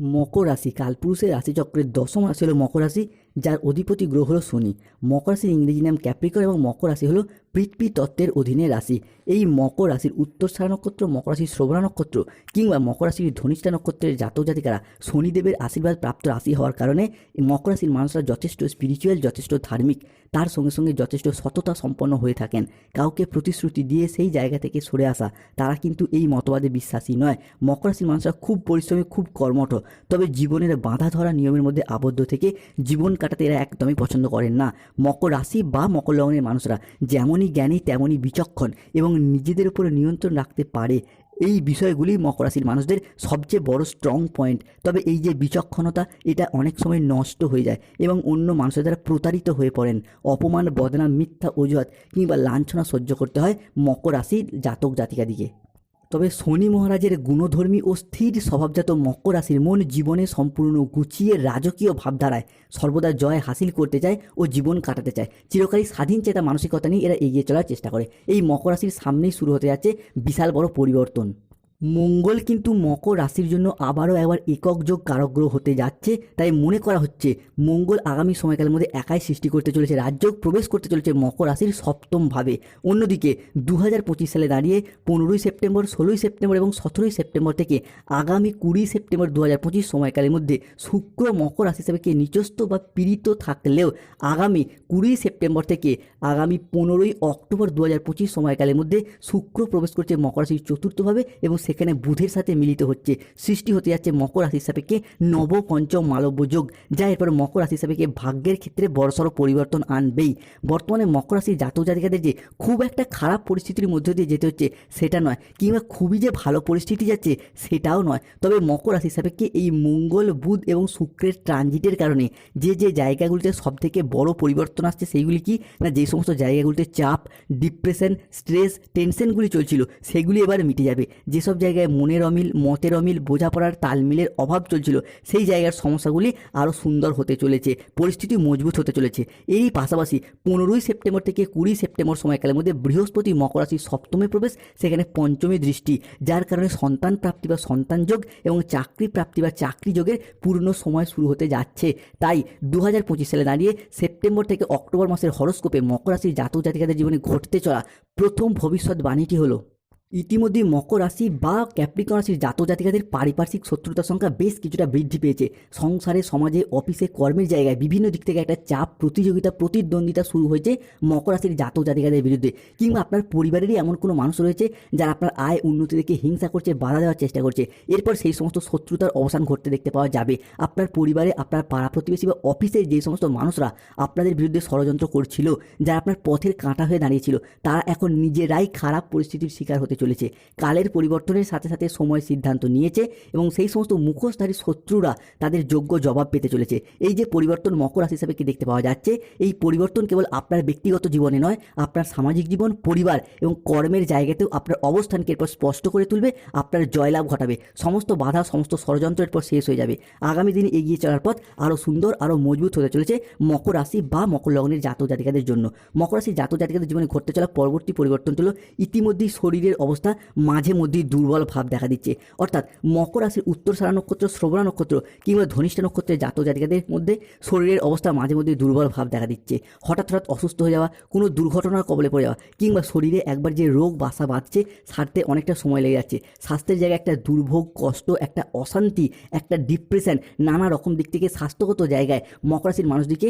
মকর রাশি কালপুরুষের রাশিচক্রের দশম রাশি হলো মকর রাশি, যার অধিপতি গ্রহ হলো শনি। মকর রাশির ইংরেজি নাম ক্যাপ্রিকন এবং মকর রাশি হলো পৃথ্বী তত্ত্বের অধীনে রাশি। এই মকর রাশির উত্তরসারা নক্ষত্র, মকর রাশির শ্রবণা নক্ষত্র কিংবা মকর রাশির ধনিষ্ঠা নক্ষত্রের জাতক জাতিকারা শনিদেবের আশীর্বাদ প্রাপ্ত রাশি হওয়ার কারণে মকর রাশির মানুষরা যথেষ্ট স্পিরিচুয়াল যথেষ্ট ধার্মিক। তার সঙ্গে সঙ্গে যথেষ্ট সততা সম্পন্ন হয়ে থাকেন। কাউকে প্রতিশ্রুতি দিয়ে সেই জায়গা থেকে সরে আসা, তারা কিন্তু এই মতবাদে বিশ্বাসী নয়। মকর রাশির মানুষরা খুব পরিশ্রমী, খুব কর্মঠ। তবে জীবনের বাঁধা ধরা নিয়মের মধ্যে আবদ্ধ থেকে জীবন কাটাতে এরা একদমই পছন্দ করেন না। মকর রাশি বা মকর লগ্নের মানুষরা যেমনই জ্ঞানী, তেমনই বিচক্ষণ এবং নিজেদের উপরে নিয়ন্ত্রণ রাখতে পারে। এই বিষয়গুলি মকর রাশির মানুষদের সবচেয়ে বড় স্ট্রং পয়েন্ট তবে এই যে বিচক্ষণতা, এটা অনেক সময় নষ্ট হয়ে যায় এবং অন্য মানুষের দ্বারা প্রতারিত হয়ে পড়েন। অপমান, বদনাম, মিথ্যা অজুহাত কিংবা লাঞ্ছনা সহ্য করতে হয় মকর রাশির জাতক জাতিকাদিকে তবে শনি মহারাজের গুণধর্মী ও স্থির স্বভাবজাত মকর রাশির মন জীবনে সম্পূর্ণ গুছিয়ে রাজকীয় ভাবধারায় সর্বদা জয় হাসিল করতে চায় ও জীবন কাটাতে চায়। চিরকালী স্বাধীন চেতা মানসিকতা নিয়ে এরা এগিয়ে চলার চেষ্টা করে। এই মকর রাশির সামনেই শুরু হতে যাচ্ছে বিশাল বড় পরিবর্তন। মঙ্গল কিন্তু মকর রাশির জন্য আবারও একবার একক যোগ কারগ্রহ হতে যাচ্ছে। তাই মনে করা হচ্ছে, মঙ্গল আগামী সময়কালের মধ্যে একাই সৃষ্টি করতে চলেছে রাজযোগ প্রবেশ করতে চলেছে মকর রাশির সপ্তম ভাবে। অন্যদিকে দু হাজার পঁচিশ সালে দাঁড়িয়ে পনেরোই সেপ্টেম্বর, ষোলোই সেপ্টেম্বর এবং সতেরোই সেপ্টেম্বর থেকে আগামী কুড়ি সেপ্টেম্বর দু হাজার পঁচিশ সময়কালের মধ্যে শুক্র মকর রাশি হিসাবে কে নিচস্থ বা পীড়িত থাকলেও আগামী কুড়ি সেপ্টেম্বর থেকে আগামী পনেরোই অক্টোবর দু হাজার পঁচিশ সময়কালের মধ্যে শুক্র প্রবেশ করছে মকর রাশির চতুর্থভাবে এবং সেখানে বুধের সাথে মিলিত হচ্ছে। সৃষ্টি হতে যাচ্ছে মকর রাশির সাপেক্ষে নব পঞ্চম মালব্য যোগ, যা এরপর মকর রাশির সাপেক্ষে ভাগ্যের ক্ষেত্রে বড়সড় পরিবর্তন আনবেই। বর্তমানে মকর রাশির জাতক জাতিকাদের যে খুব একটা খারাপ পরিস্থিতির মধ্য দিয়ে যেতে হচ্ছে, সেটা নয়। কিংবা খুবই যে ভালো পরিস্থিতি যাচ্ছে, সেটাও নয়। তবে মকর রাশির সাপেক্ষে এই মঙ্গল, বুধ এবং শুক্রের ট্রানজিটের কারণে যে যে জায়গাগুলিতে সবথেকে বড় পরিবর্তন আসছে, সেইগুলি কি? না, যে সমস্ত জায়গাগুলিতে চাপ, ডিপ্রেশন, স্ট্রেস, টেনশনগুলি চলছিল, সেগুলি এবার মিটে যাবে। যেসব জায়গায় মনের অমিল, মতের অমিল, বোঝাপড়ার তালমিলের অভাব চলছিল। সেই জায়গার সমস্যাগুলি আরও সুন্দর হতে চলেছে, পরিস্থিতি মজবুত হতে চলেছে। এরই পাশাপাশি পনেরোই সেপ্টেম্বর থেকে কুড়ি সেপ্টেম্বর সময়কালের মধ্যে বৃহস্পতি মকর রাশির সপ্তমে প্রবেশ, সেখানে পঞ্চমী দৃষ্টি। যার কারণে সন্তান প্রাপ্তি বা সন্তান যোগ এবং চাকরি প্রাপ্তি বা চাকরি যোগের পূর্ণ সময় শুরু হতে যাচ্ছে। তাই দু হাজার পঁচিশ সালে দাঁড়িয়ে সেপ্টেম্বর থেকে অক্টোবর মাসের হরস্কোপে মকর রাশির জাতক জাতিকাদের জীবনে ঘটতে চলা প্রথম ভবিষ্যৎবাণীটি হলো ইতিমধ্যেই মকর রাশি বা ক্যাপ্রিকন রাশির জাতক জাতিকাদের পারিপার্শ্বিক শত্রুতার সংখ্যা বেশ কিছুটা বৃদ্ধি পেয়েছে। সংসারে, সমাজে, অফিসে, কর্মের জায়গায় বিভিন্ন দিক থেকে একটা চাপ, প্রতিযোগিতা, প্রতিদ্বন্দ্বিতা শুরু হয়েছে মকর রাশির জাতক জাতিকাদের বিরুদ্ধে। কিংবা আপনার পরিবারেরই এমন কোনো মানুষ রয়েছে যারা আপনার আয় উন্নতি দেখে হিংসা করছে, বাধা দেওয়ার চেষ্টা করছে। এরপর সেই সমস্ত শত্রুতার অবসান ঘটতে দেখতে পাওয়া যাবে। আপনার পরিবারে, আপনার পাড়া প্রতিবেশী বা অফিসে যে সমস্ত মানুষরা আপনাদের বিরুদ্ধে ষড়যন্ত্র করছিল, যারা আপনার পথের কাঁটা হয়ে দাঁড়িয়েছিল, তারা এখন নিজেরাই খারাপ পরিস্থিতির শিকার হতে চলেছে। কালের পরিবর্তনের সাথে সাথে সময় সিদ্ধান্ত নিয়েছে এবং সেই সমস্ত মুখোশধারী শত্রুরা তাদের যোগ্য জবাব পেতে চলেছে। এই যে পরিবর্তন মকর রাশি হিসাবে কি দেখতে পাওয়া যাচ্ছে? এই পরিবর্তন কেবল আপনার ব্যক্তিগত জীবনে নয়, আপনার সামাজিক জীবন, পরিবার এবং কর্মের জায়গাতেও আপনার অবস্থানকে এরপর স্পষ্ট করে তুলবে, আপনার জয়লাভ ঘটাবে। সমস্ত বাধা, সমস্ত ষড়যন্ত্রের পর শেষ হয়ে যাবে। আগামী দিনে এগিয়ে চলার পথ আরও সুন্দর, আরও মজবুত হতে চলেছে মকর রাশি বা মকর লগ্নের জাতক জাতিকাদের জন্য। মকর রাশির জাতক জাতিকাদের জীবনে ঘটতে চলা পরবর্তী পরিবর্তন হলো ইতিমধ্যেই শরীরের অবস্থা মাঝে মধ্যেই দুর্বল ভাব দেখা দিচ্ছে। অর্থাৎ মকর রাশির উত্তর সারা নক্ষত্র, শ্রবণা নক্ষত্র কিংবা ধনিষ্ঠা নক্ষত্রের জাতক জাতিকাদের মধ্যে শরীরের অবস্থা মাঝে মধ্যে দুর্বল ভাব দেখা দিচ্ছে। হঠাৎ হঠাৎ অসুস্থ হয়ে যাওয়া, কোনো দুর্ঘটনার কবলে পড়ে যাওয়া কিংবা শরীরে একবার যে রোগ বাসা বাঁধছে, সারতে অনেকটা সময় লেগে যাচ্ছে। স্বাস্থ্যের জায়গায় একটা দুর্ভোগ, কষ্ট, একটা অশান্তি, একটা ডিপ্রেশন নানা রকম দিক থেকে স্বাস্থ্যগত জায়গায় মকর রাশির মানুষদিকে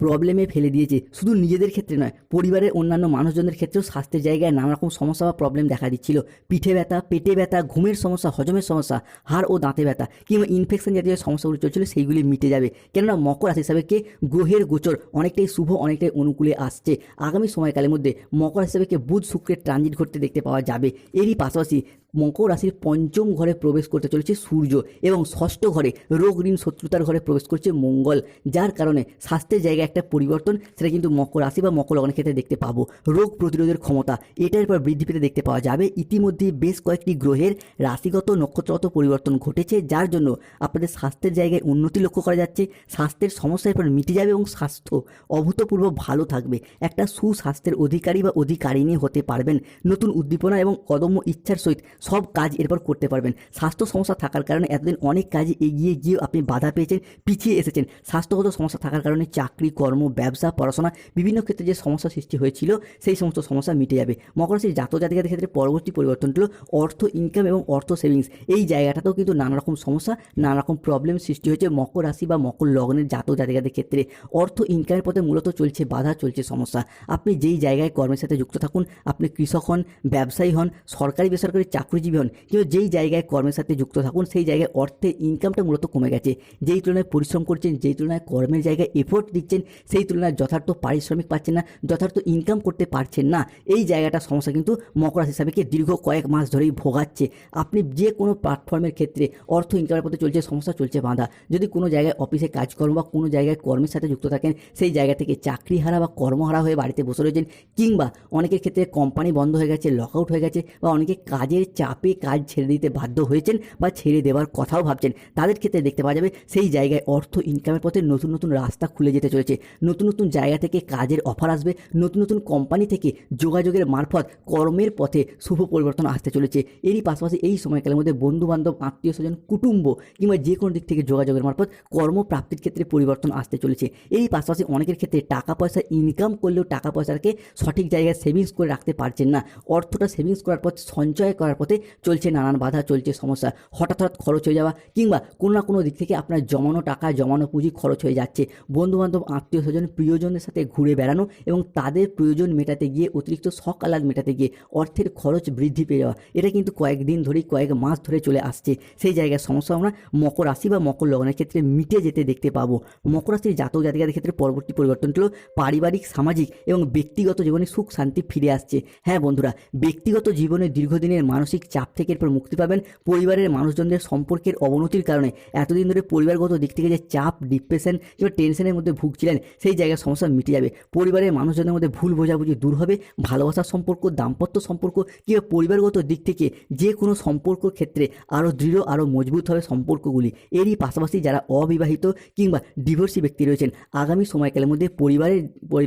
প্রবলেমে ফেলে দিয়েছে। শুধু নিজেদের ক্ষেত্রে নয়, পরিবারের অন্যান্য মানুষজনদের ক্ষেত্রেও স্বাস্থ্যের জায়গায় নানা রকম সমস্যা বা প্রবলেম দেখা দিচ্ছিল। পিঠে ব্যথা, পেটে ব্যথা, ঘুমের সমস্যা, হজমের সমস্যা, হাড় ও দাঁতে ব্যথা কিংবা ইনফেকশন জাতীয় সমস্যাগুলি চলছিল, সেইগুলি মিটে যাবে। কেননা মকর রাশি হিসাবে কে গ্রহের গোচর অনেকটাই শুভ, অনেকটাই অনুকূলে আসছে। আগামী সময়কালের মধ্যে মকর হিসাবে কে বুধ শুক্রের ট্রানজিট ঘটতে দেখতে পাওয়া যাবে। এরই পাশাপাশি মকর রাশির পঞ্চম ঘরে প্রবেশ করতে চলেছে সূর্য এবং ষষ্ঠ ঘরে রোগ ঋণ শত্রুতার ঘরে প্রবেশ করছে মঙ্গল, যার কারণে স্বাস্থ্যের জায়গায় একটা পরিবর্তন, সেটা কিন্তু মকর রাশি বা মকর লগ্নের ক্ষেত্রে দেখতে পাবো। রোগ প্রতিরোধের ক্ষমতা এটার পর বৃদ্ধি পেতে দেখতে পাওয়া যাবে। ইতিমধ্যে বেশ কয়েকটি গ্রহের রাশিগত নক্ষত্রগত পরিবর্তন ঘটেছে, যার জন্য আপনাদের স্বাস্থ্যের জায়গায় উন্নতি লক্ষ্য করা যাচ্ছে। স্বাস্থ্যের সমস্যা এরপর মিটে যাবে এবং স্বাস্থ্য অভূতপূর্ব ভালো থাকবে। একটা সুস্বাস্থ্যের অধিকারী বা অধিকারিণী হতে পারবেন। নতুন উদ্দীপনা এবং অদম্য ইচ্ছার সহিত সব কাজ এরপর করতে পারবেন। স্বাস্থ্য সমস্যা থাকার কারণে এতদিন অনেক কাজে এগিয়ে গিয়ে আপনি বাধা পেয়েছেন, পিছিয়ে এসেছেন। স্বাস্থ্যগত সমস্যা থাকার কারণে চাকরি, কর্ম, ব্যবসা, পড়াশোনা বিভিন্ন ক্ষেত্রে যে সমস্যা সৃষ্টি হয়েছিল, সেই সমস্ত সমস্যা মিটে যাবে। মকর রাশির জাতক জাতিকাদের ক্ষেত্রে পরবর্তী পরিবর্তন হলো অর্থ ইনকাম এবং অর্থ সেভিংস এই জায়গাটাতেও কিন্তু নানা রকম সমস্যা, নানা রকম প্রবলেম সৃষ্টি হয়েছে মকর রাশি বা মকর লগ্নের জাতক জাতিকাদের ক্ষেত্রে। অর্থ ইনকামের পথে মূলত চলছে বাধা, চলছে সমস্যা। আপনি যেই জায়গায় কর্মের সাথে যুক্ত থাকুন, আপনি কৃষক হন, ব্যবসায়ী হন, সরকারি, বেসরকারি চাকরিজীবী হন কিন্তু যেই জায়গায় কর্মের সাথে যুক্ত থাকুন, সেই জায়গায় অর্থের ইনকামটা মূলত কমে গেছে। যেই তুলনায় পরিশ্রম করছেন, যেই তুলনায় কর্মের জায়গায় এফোর্ট দিচ্ছেন, সেই তুলনায় যথার্থ পারিশ্রমিক পাচ্ছেন না, যথার্থ ইনকাম করতে পারছেন না। এই জায়গাটা সমস্যা কিন্তু মকর রাশি হিসাবেকে দীর্ঘ কয়েক মাস ধরেই ভোগাচ্ছে। আপনি যে কোনো প্ল্যাটফর্মের ক্ষেত্রে অর্থ ইনকামের পথে চলছে, সমস্যা চলছে বাঁধা। যদি কোনো জায়গায় অফিসে কাজকর্ম বা কোনো জায়গায় কর্মের সাথে যুক্ত থাকেন, সেই জায়গা থেকে চাকরি হারা বা কর্মহারা হয়ে বাড়িতে বসে রয়েছেন, কিংবা অনেকের ক্ষেত্রে কোম্পানি বন্ধ হয়ে গেছে লক আউট হয়ে গেছে, বা অনেকে কাজের চাপে কাজ ছেড়ে দিতে বাধ্য হয়েছেন বা ছেড়ে দেওয়ার কথাও ভাবছেন। তাদের ক্ষেত্রে দেখতে পাওয়া যাবে সেই জায়গায় অর্থ ইনকামের পথে নতুন নতুন রাস্তা খুলে যেতে চলেছে। নতুন নতুন জায়গা থেকে কাজের অফার আসবে। নতুন নতুন কোম্পানি থেকে যোগাযোগের মারফত কর্মের পথে শুভ পরিবর্তন আসতে চলেছে। এরই পাশাপাশি এই সময়কালের মধ্যে বন্ধু বান্ধব আত্মীয় স্বজন কুটুম্ব কিংবা যে কোনো দিক থেকে যোগাযোগের মারফত কর্মপ্রাপ্তির ক্ষেত্রে পরিবর্তন আসতে চলেছে। এরই পাশাপাশি অনেকের ক্ষেত্রে টাকা পয়সা ইনকাম করলেও টাকা পয়সাকে সঠিক জায়গায় সেভিংস করে রাখতে পারছেন না। অর্থটা সেভিংস করার পথে সঞ্চয় করার পথে চলছে, নানান বাধা চলছে, সমস্যা হঠাৎ হঠাৎ খরচ হয়ে যাওয়া কিংবা কোনো না কোনো দিক থেকে আপনার জমানো টাকা, জমানো পুঁজি খরচ হয়ে যাচ্ছে। বন্ধুবান্ধব আত্মীয় স্বজন প্রিয়জনের সাথে ঘুরে বেড়ানো এবং তাদের প্রয়োজন মেটাতে গিয়ে অতিরিক্ত শখ আহ্লাদ মেটাতে গিয়ে অর্থের খরচ বৃদ্ধি পেয়ে যাওয়া। এটা কিন্তু কয়েকদিন ধরেই, কয়েক মাস ধরে চলে আসছে। সেই জায়গায় সমস্যা আমরা মকর রাশি বা মকর লগ্নের ক্ষেত্রে মিটে যেতে দেখতে পাবো। মকর রাশির জাতক জাতিকাদের ক্ষেত্রে পরবর্তী পরিবর্তনটি হলো পারিবারিক, সামাজিক এবং ব্যক্তিগত জীবনে সুখ শান্তি ফিরে আসছে। হ্যাঁ বন্ধুরা, ব্যক্তিগত জীবনে দীর্ঘদিনের মানসিক চাপ থেকে এরপর মুক্তি পাবেন পরিবারের মানুষজনদের সম্পর্কের অবনতির কারণে। এতদিন ধরে পরিবারগত দিক থেকে যে চাপ ডিপ্রেশন কিংবা টেনশনের মধ্যে ভুগছিলেন, সেই জায়গায় সমস্যা মিটে যাবে। পরিবারের মানুষজনের মধ্যে ভুল বোঝাবুঝি দূর হবে, ভালোবাসার সম্পর্ক, দাম্পত্য সম্পর্ক কিংবা পরিবারগত দিক থেকে যে কোনো সম্পর্ক ক্ষেত্রে আরও দৃঢ় আরও মজবুত হবে সম্পর্কগুলি। এরই পাশাপাশি যারা অবিবাহিত কিংবা ডিভোর্সি ব্যক্তি রয়েছেন, আগামী সময়কালের মধ্যে পরিবারের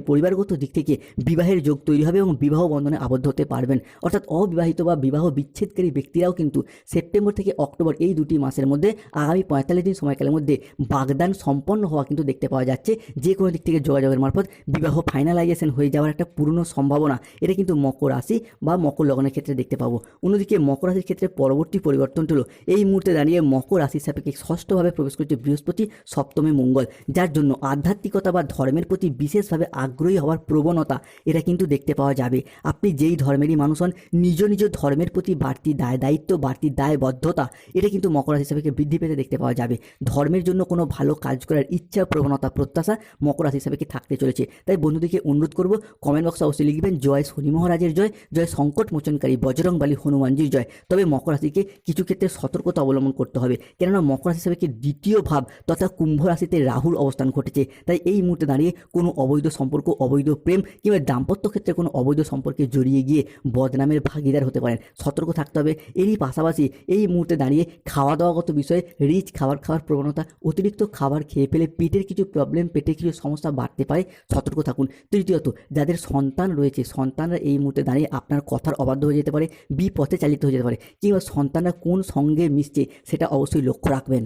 পরিবারগত দিক থেকে বিবাহের যোগ তৈরি হবে এবং বিবাহ বন্ধনে আবদ্ধ হতে পারবেন। অর্থাৎ অবিবাহিত বা বিবাহ বিচ্ছেদকারী ব্যক্তিরাও কিন্তু সেপ্টেম্বর থেকে অক্টোবর এই দুটি মাসের মধ্যে আগামী পঁয়তাল্লিশ দিন সময়কালের মধ্যে বাগদান সম্পন্ন হওয়া কিন্তু দেখতে পাওয়া যাচ্ছে। যে কোনো দিক থেকে যোগাযোগের মারফত বিবাহ ফাইনালাইজেশন হয়ে যাওয়ার একটা পূর্ণ সম্ভাবনা। এটা কিন্তু মকর রাশি বা মকর লগ্নের ক্ষেত্রে দেখতে পাবো। অন্যদিকে মকর রাশির ক্ষেত্রে পরবর্তী পরিবর্তন হলো এই মুহূর্তে দাঁড়িয়ে মকর রাশির সাপেক্ষে ষষ্ঠভাবে প্রবেশ করছে বৃহস্পতি, সপ্তমে মঙ্গল, যার জন্য আধ্যাত্মিকতা বা ধর্মের প্রতি বিশেষভাবে আগ্রহী হওয়ার প্রবণতা এটা কিন্তু দেখতে পাওয়া যাবে। আপনি যেই ধর্মেরই মানুষ হন, নিজ নিজ ধর্মের প্রতি বাড়তি দায়, দায়িত্ব, বাড়তি দায়বদ্ধতা, এটা কিন্তু মকর রাশি হিসাবে বৃদ্ধি পেতে দেখতে পাওয়া যাবে। ধর্মের জন্য কোনো ভালো কাজ করার ইচ্ছা, প্রবণতা, প্রত্যাশা মকর রাশি হিসাবে থাকতে চলেছে। তাই বন্ধুদেরকে অনুরোধ করব কমেন্ট বক্সে অবশ্যই লিখবেন, জয় শনি মহারাজের জয় জয় সংকট মোচনকারী বজরং বালী হনুমানজির জয়। তবে মকর রাশিকে কিছু ক্ষেত্রে সতর্কতা অবলম্বন করতে হবে। কেননা মকর রাশি হিসাবে দ্বিতীয় ভাব তথা কুম্ভ রাশিতে রাহুর অবস্থান ঘটেছে। তাই এই মুহূর্তে দাঁড়িয়ে কোনো অবৈধ সম্পর্ক, অবৈধ প্রেম কিংবা দাম্পত্য ক্ষেত্রে কোনো অবৈধ সম্পর্কে জড়িয়ে গিয়ে বদনামের ভাগিদার হতে পারেন। সতর্ক থাকতে হবে। এরই পাশাপাশি এই মুহূর্তে দাঁড়িয়ে খাওয়া দাওয়াগত বিষয়ে রিচ খাবার খাওয়ার প্রবণতা, অতিরিক্ত খাবার খেয়ে ফেলে পেটের কিছু প্রবলেম পেটের কিছু সমস্যা বাড়তে পারে, সতর্ক থাকুন। তৃতীয়ত, যাদের সন্তান রয়েছে, সন্তানরা এই মুহূর্তে দাঁড়িয়ে আপনার কথার অবাধ্য হয়ে যেতে পারে, বিপথে চালিত হয়ে যেতে পারে, কিংবা সন্তানরা কোন সঙ্গে মিশছে, সেটা অবশ্যই লক্ষ্য রাখবেন।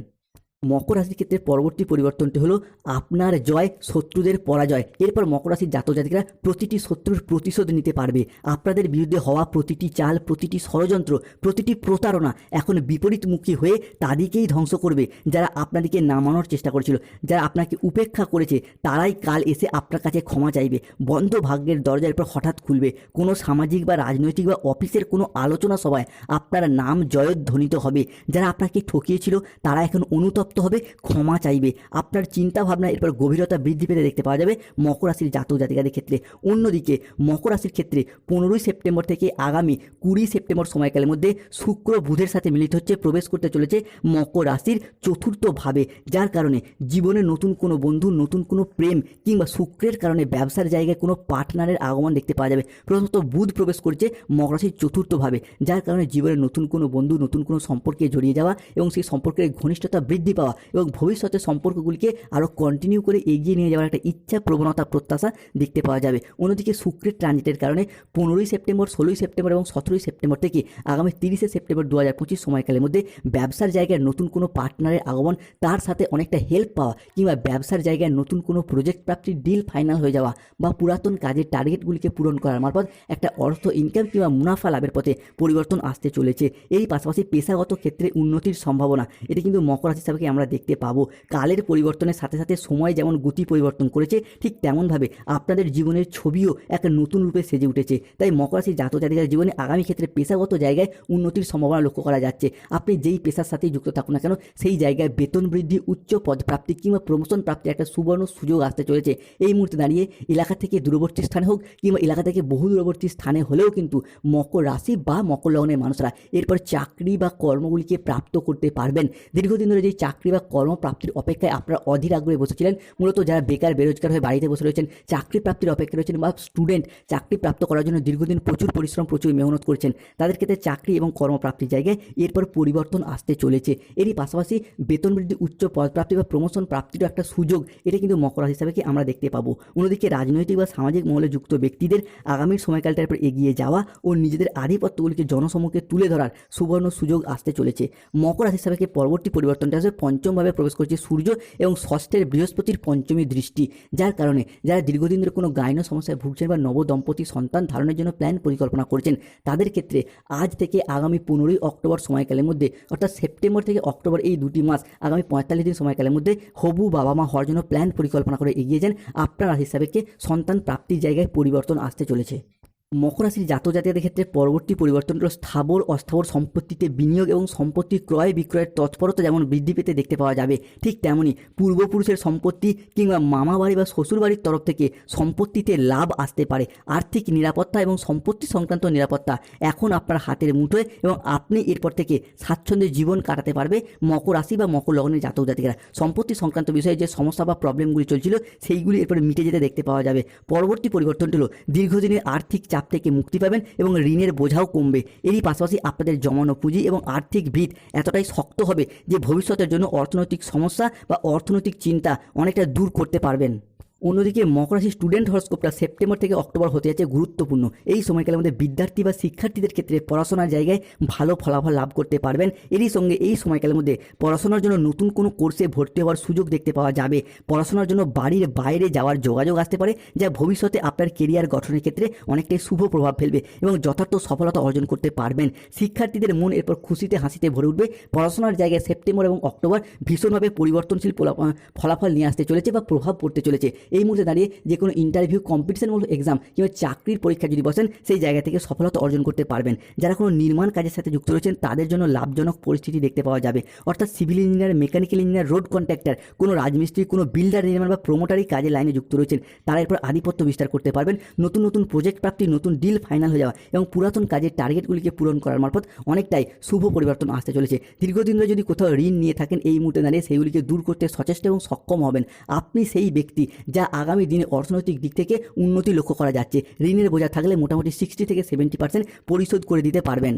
মকর রাশির ক্ষেত্রে পরবর্তী পরিবর্তনটি হলো আপনার জয়, শত্রুদের পরাজয়। এরপর মকর রাশির জাতক জাতিকরা প্রতিটি শত্রুর প্রতিশোধ নিতে পারবে। আপনাদের বিরুদ্ধে হওয়া প্রতিটি চাল, প্রতিটি ষড়যন্ত্র, প্রতিটি প্রতারণা এখন বিপরীতমুখী হয়ে তাদেরকেই ধ্বংস করবে। যারা আপনাদেরকে নামানোর চেষ্টা করেছিল, যারা আপনাকে উপেক্ষা করেছে, তারাই কাল এসে আপনার কাছে ক্ষমা চাইবে। বন্ধ ভাগ্যের দরজার পর হঠাৎ খুলবে। কোনো সামাজিক বা রাজনৈতিক বা অফিসের কোনো আলোচনা সভায় আপনার নাম জয়ধ্বনিত হবে। যারা আপনাকে ঠকিয়েছিল, তারা এখন অনুতপ্ত হবে, ক্ষমা চাইবে। আপনার চিন্তা ভাবনা এরপর গভীরতা বৃদ্ধি পেতে দেখতে পাওয়া যাবে মকর রাশির জাতক জাতিকাদের ক্ষেত্রে। অন্যদিকে মকর রাশির ক্ষেত্রে পনেরোই সেপ্টেম্বর থেকে আগামী কুড়ি সেপ্টেম্বর সময়কালের মধ্যে শুক্র বুধের সাথে মিলিত হচ্ছে, প্রবেশ করতে চলেছে মকর রাশির চতুর্থ ভাবে, যার কারণে জীবনে নতুন কোনো বন্ধু, নতুন কোনো প্রেম কিংবা শুক্রের কারণে ব্যবসার জায়গায় কোনো পার্টনারের আগমন দেখতে পাওয়া যাবে। প্রথমত বুধ প্রবেশ করছে মকর রাশির চতুর্থ ভাবে, যার কারণে জীবনে নতুন কোনো বন্ধু, নতুন কোনো সম্পর্কে জড়িয়ে যাওয়া এবং সেই সম্পর্কের ঘনিষ্ঠতা বৃদ্ধি পাওয়া এবং ভবিষ্যতের সম্পর্কগুলিকে আরও কন্টিনিউ করে এগিয়ে নিয়ে যাওয়ার একটা ইচ্ছা, প্রবণতা, প্রত্যাশা দেখতে পাওয়া যাবে। অন্যদিকে শুক্রের ট্রানজিটের কারণে পনেরোই সেপ্টেম্বর, ষোলোই সেপ্টেম্বর এবং সতেরোই সেপ্টেম্বর থেকে আগামী তিরিশে সেপ্টেম্বর দু হাজার পঁচিশ সময়কালের মধ্যে ব্যবসার জায়গায় নতুন কোনো পার্টনারের আগমন, তার সাথে অনেকটা হেল্প পাওয়া কিংবা ব্যবসার জায়গায় নতুন কোনো প্রজেক্ট প্রাপ্তির ডিল ফাইনাল হয়ে যাওয়া বা পুরাতন কাজের টার্গেটগুলিকে পূরণ করার মারফত একটা অর্থ ইনকাম কিংবা মুনাফা লাভের পথে পরিবর্তন আসতে চলেছে। এই পাশাপাশি পেশাগত ক্ষেত্রে উন্নতির সম্ভাবনা এটি কিন্তু মকর রাশি হিসাবে আমরা দেখতে পাবো। কালের পরিবর্তনের সাথে সাথে সময় যেমন গতি পরিবর্তন করেছে, ঠিক তেমনভাবে আপনাদের জীবনের ছবিও এক নতুন রূপে সেজে উঠেছে। তাই মকর রাশি জাতক জাতিকার জীবনে আগামী ক্ষেত্রে পেশাগত জায়গায় উন্নতির সম্ভাবনা লক্ষ্য করা যাচ্ছে। আপনি যেই পেশার সাথেই যুক্ত থাকুন না কেন, সেই জায়গায় বেতন বৃদ্ধি, উচ্চ পদ প্রাপ্তি কিংবা প্রমোশন প্রাপ্তির একটা সুবর্ণ সুযোগ আসতে চলেছে। এই মুহূর্তে দাঁড়িয়ে এলাকা থেকে দূরবর্তী স্থানে হোক কিংবা এলাকা থেকে বহু দূরবর্তী স্থানে হলেও কিন্তু মকর রাশি বা মকর লগ্নের মানুষরা এরপর চাকরি বা কর্মগুলিকে প্রাপ্ত করতে পারবেন। দীর্ঘদিন ধরে যেই চাকরি বা কর্মপ্রাপ্তির অপেক্ষায় আপনারা অধীর আগ্রহে বসেছিলেন মূলত যারা বেকার, বেরোজগার হয়ে বাড়িতে বসে রয়েছেন চাকরি প্রাপ্তির অপেক্ষায় রয়েছেন বা স্টুডেন্ট চাকরি প্রাপ্ত করার জন্য দীর্ঘদিন প্রচুর পরিশ্রম, প্রচুর মেহনত করছেন। তাদের ক্ষেত্রে চাকরি এবং কর্মপ্রাপ্তির জায়গায় এরপর পরিবর্তন আসতে চলেছে। এরই পাশাপাশি বেতন বৃদ্ধি, উচ্চ পদপ্রাপ্তি বা প্রমোশন প্রাপ্তিরও একটা সুযোগ। এটা কিন্তু মকর হিসাবে কি আমরা দেখতে পাবো। অন্যদিকে রাজনৈতিক বা সামাজিক মহলে যুক্ত ব্যক্তিদের আগামীর সময়কালটার পর এগিয়ে যাওয়া ও নিজেদের আধিপত্যগুলিকে জনসম্মুখে তুলে ধরার সুবর্ণ সুযোগ আসতে চলেছে। মকর হিসাবে পরবর্তী পরিবর্তনটা আসবে? পঞ্চমভাবে প্রবেশ করছে সূর্য এবং ষষ্ঠের বৃহস্পতির পঞ্চমী দৃষ্টি। যার কারণে যারা দীর্ঘদিন ধরে কোনো গাইন সমস্যায় ভুগছেন বা নবদম্পতি সন্তান ধারণের জন্য প্ল্যান পরিকল্পনা করছেন, তাদের ক্ষেত্রে আজ থেকে আগামী পনেরোই অক্টোবর সময়কালের মধ্যে, অর্থাৎ সেপ্টেম্বর থেকে অক্টোবর এই দুটি মাস, আগামী পঁয়তাল্লিশ দিন সময়কালের মধ্যে হবু বাবা মা হওয়ার জন্য প্ল্যান পরিকল্পনা করে এগিয়ে যান। আপনার হিসাবে সন্তান প্রাপ্তির জায়গায় পরিবর্তন আসতে চলেছে? মকর রাশির জাতক জাতিকাদের ক্ষেত্রে পরবর্তী পরিবর্তন হলো স্থাবর, অস্থাবর সম্পত্তিতে বিনিয়োগ এবং সম্পত্তি ক্রয় বিক্রয়ের তৎপরতা যেমন বৃদ্ধি পেতে দেখতে পাওয়া যাবে, ঠিক তেমনই পূর্বপুরুষের সম্পত্তি কিংবা মামা বাড়ি বা শ্বশুর বাড়ির তরফ থেকে সম্পত্তিতে লাভ আসতে পারে। আর্থিক নিরাপত্তা এবং সম্পত্তি সংক্রান্ত নিরাপত্তা এখন আপনার হাতের মুঠোয় এবং আপনি এরপর থেকে স্বাচ্ছন্দ্যে জীবন কাটাতে পারবে মকর রাশি বা মকর লগ্নের জাতক জাতিকারা। সম্পত্তি সংক্রান্ত বিষয়ে যে সমস্যা বা প্রবলেমগুলি চলছিল, সেইগুলি এরপরে মিটে যেতে দেখতে পাওয়া যাবে। পরবর্তী পরিবর্তনটি হলো দীর্ঘদিনের আর্থিক চাপ থেকে মুক্তি পাবেন এবং ঋণের বোঝাও কমবে। এরই পাশাপাশি আপনাদের জমানো পুঁজি এবং আর্থিক ভিত এতটাই শক্ত হবে যে ভবিষ্যতের জন্য অর্থনৈতিক সমস্যা বা অর্থনৈতিক চিন্তা অনেকটা দূর করতে পারবেন। অন্যদিকে মকর রাশি স্টুডেন্ট হরস্কোপটা সেপ্টেম্বর থেকে অক্টোবর হতে যাচ্ছে গুরুত্বপূর্ণ। এই সময়কালের মধ্যে বিদ্যার্থী বা শিক্ষার্থীদের ক্ষেত্রে পড়াশোনার জায়গায় ভালো ফলাফল লাভ করতে পারবেন। এরই সঙ্গে এই সময়কালের মধ্যে পড়াশোনার জন্য নতুন কোনো কোর্সে ভর্তি হওয়ার সুযোগ দেখতে পাওয়া যাবে। পড়াশোনার জন্য বাড়ির বাইরে যাওয়ার যোগাযোগ আসতে পারে, যা ভবিষ্যতে আপনার কেরিয়ার গঠনের ক্ষেত্রে অনেকটাই শুভ প্রভাব ফেলবে এবং যথার্থ সফলতা অর্জন করতে পারবেন। শিক্ষার্থীদের মন এরপর খুশিতে, হাসিতে ভরে উঠবে। পড়াশোনার জায়গায় সেপ্টেম্বর এবং অক্টোবর ভীষণভাবে পরিবর্তনশীল ফলা- ফলাফল নিয়ে আসতে চলেছে বা প্রভাব পড়তে চলেছে। এই মুহূর্তে দাঁড়িয়ে যে কোনো ইন্টারভিউ কম্পিটিশনমূলক এক্সাম কিংবা চাকরির পরীক্ষা যদি বসেন, সেই জায়গা থেকে সফলতা অর্জন করতে পারবেন। যারা কোনো নির্মাণ কাজের সাথে যুক্ত রয়েছেন, তাদের জন্য লাভজনক পরিস্থিতি দেখতে পাওয়া যাবে। অর্থাৎ civil engineer mechanical engineer road contractor কোনো রাজমিস্ত্রি, কোনো বিল্ডার নির্মাণ বা প্রমোটারি কাজের লাইনে যুক্ত রয়েছেন, তারা এরপর আধিপত্য বিস্তার করতে পারবেন। নতুন নতুন প্রজেক্ট প্রাপ্তি, নতুন ডিল ফাইনাল হয়ে যাওয়া এবং পুরাতন কাজের টার্গেটগুলিকে পূরণ করার মারফত অনেকটাই শুভ পরিবর্তন আসতে চলেছে। দীর্ঘদিন ধরে যদি কোথাও ঋণ নিয়ে থাকেন, এই মুহূর্তে দাঁড়িয়ে সেইগুলিকে দূর করতে সচেষ্ট এবং সক্ষম হবেন। আপনি সেই ব্যক্তি যা আগামী দিনে অর্থনৈতিক দিক থেকে উন্নতি লক্ষ্য করা যাচ্ছে। ঋণের বোঝা থাকলে মোটামুটি সিক্সটি থেকে সেভেন্টি পার্সেন্ট পরিশোধ করে দিতে পারবেন।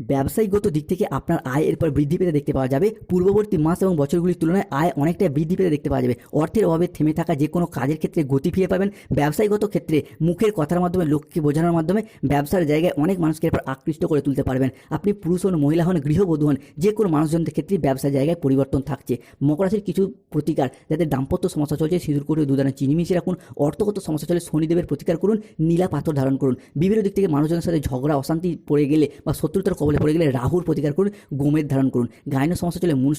ব্যবসায়িকগত দিক থেকে আপনার আয় এরপর বৃদ্ধি পেতে দেখতে পাওয়া যাবে। পূর্ববর্তী মাস এবং বছরগুলির তুলনায় আয় অনেকটা বৃদ্ধি পেতে দেখতে পাওয়া যাবে। অর্থের অভাবে থেমে থাকা যে কোনো কাজের ক্ষেত্রে গতি ফিরে পাবেন। ব্যবসায়িকগত ক্ষেত্রে মুখের কথার মাধ্যমে লোককে বোঝানোর মাধ্যমে ব্যবসার জায়গায় অনেক মানুষকে এরপর আকৃষ্ট করে তুলতে পারবেন। আপনি পুরুষ হন, মহিলা হন, গৃহবধূ হন, যে কোনো মানুষজনদের ক্ষেত্রে ব্যবসার জায়গায় পরিবর্তন থাকছে। মকর রাশির কিছু প্রতিকার যাদের দাম্পত্য সমস্যা চলছে, সিঁদুর করে দুদানা চিনি মিশিয়ে রাখুন। অর্থগত সমস্যা চলে শনিদেবের প্রতিকার করুন, নীলা পাথর ধারণ করুন। বিভিন্ন দিক থেকে মানুষজনের সাথে ঝগড়া, অশান্তি পড়ে গেলে বা শত্রুতার কবলে পড়ে গেলে রাহুর প্রতিকার করুন গোমের ধারণ করুন। গায়নের সমস্যা চলে মূল